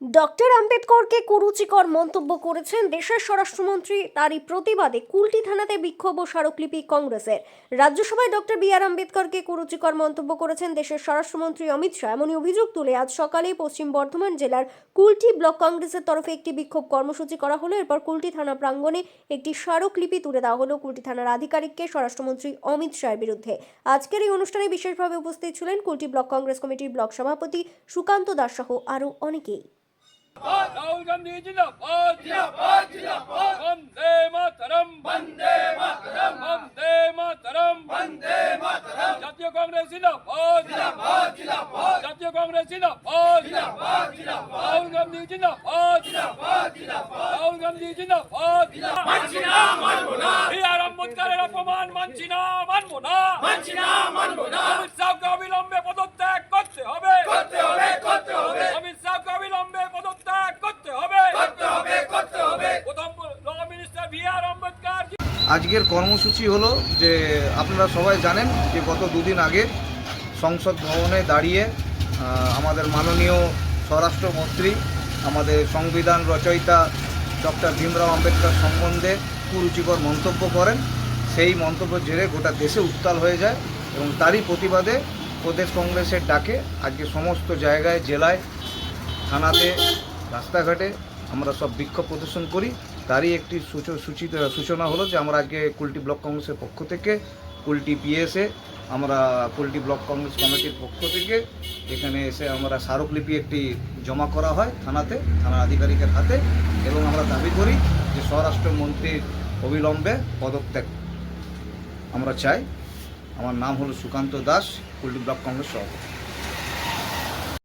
Doctor আম্বেদকরকে কুরুচিকর মন্তব্য করেছেন দেশের স্বরাষ্ট্রমন্ত্রী। তারই প্রতিবাদে কুলটি থানাতে বিক্ষোভ ও স্মারকলিপি কংগ্রেসের। রাজ্যসভায় ডক্টর বি আর আম্বেদকরকে কুরুচিকর মন্তব্য করেছেন দেশের স্বরাষ্ট্রমন্ত্রী অমিত শাহ। এমনই অভিযোগ তুলে আজ সকালে পশ্চিম বর্ধমান জেলার কুলটি ব্লক কংগ্রেসের তরফে একটি বিক্ষোভ কর্মসূচি করা হলো। এরপর কুলটি থানা প্রাঙ্গণে একটি স্মারকলিপি তুলে দেওয়া হলো কুলটি থানার আধিকারিককে, স্বরাষ্ট্রমন্ত্রী অমিত শাহের বিরুদ্ধে। আজকের এই অনুষ্ঠানে বিশেষভাবে উপস্থিত ছিলেন কুলটি ব্লক কংগ্রেস কমিটির ব্লক সভাপতি সুকান্ত দাস সহ আরও অনেকেই। রাহুল গান্ধী জিন্দাবাদ জিন্দাবাদ জিন্দাবাদ বন্দে মাতরম বন্দে মাতরম বন্দে মাতরম বন্দে মাতরম জাতীয় কংগ্রেস জিন্দাবাদ জিন্দাবাদ জিন্দাবাদ জাতীয় কংগ্রেস জিন্দাবাদ জিন্দাবাদ জিন্দাবাদ রাহুল গান্ধী জিন্দাবাদ জিন্দাবাদ জিন্দাবাদ রাহুল গান্ধী জিন্দাবাদ মানছি না মানবো না বি আর অপমান মানছি না মানবো না মানছি না মানবো না অমিত অবিলম্বে পদত্যাগ আজকের কর্মসূচি হলো যে আপনারা সবাই জানেন যে গত দুদিন আগে সংসদ ভবনে দাঁড়িয়ে আমাদের মাননীয় স্বরাষ্ট্রমন্ত্রী, আমাদের সংবিধান রচয়িতা ডক্টর ভীমরাও আম্বেদকর সম্বন্ধে কুরুচিকর মন্তব্য করেন। সেই মন্তব্য জেরে গোটা দেশে উত্তাল হয়ে যায় এবং তারই প্রতিবাদে প্রদেশ কংগ্রেসের ডাকে আজকে সমস্ত জায়গায়, জেলায়, থানাতে, রাস্তাঘাটে আমরা সব বিক্ষোভ প্রদর্শন করি। তারই একটি সূচ- সূচিত সূচনা হলো যে আমরা আজকে কুলটি ব্লক কংগ্রেসের পক্ষ থেকে, কুলটি পিএসএ আমরা কুলটি ব্লক কংগ্রেস কমিটির পক্ষ থেকে এখানে এসে আমরা স্মারকলিপি একটি জমা করা হয় থানাতে, থানার আধিকারিকের হাতে এবং আমরা দাবি করি যে স্বরাষ্ট্রমন্ত্রীর অবিলম্বে পদত্যাগ আমরা চাই। আমার নাম হলো সুকান্ত দাস, কুলটি ব্লক কংগ্রেস সভাপতি।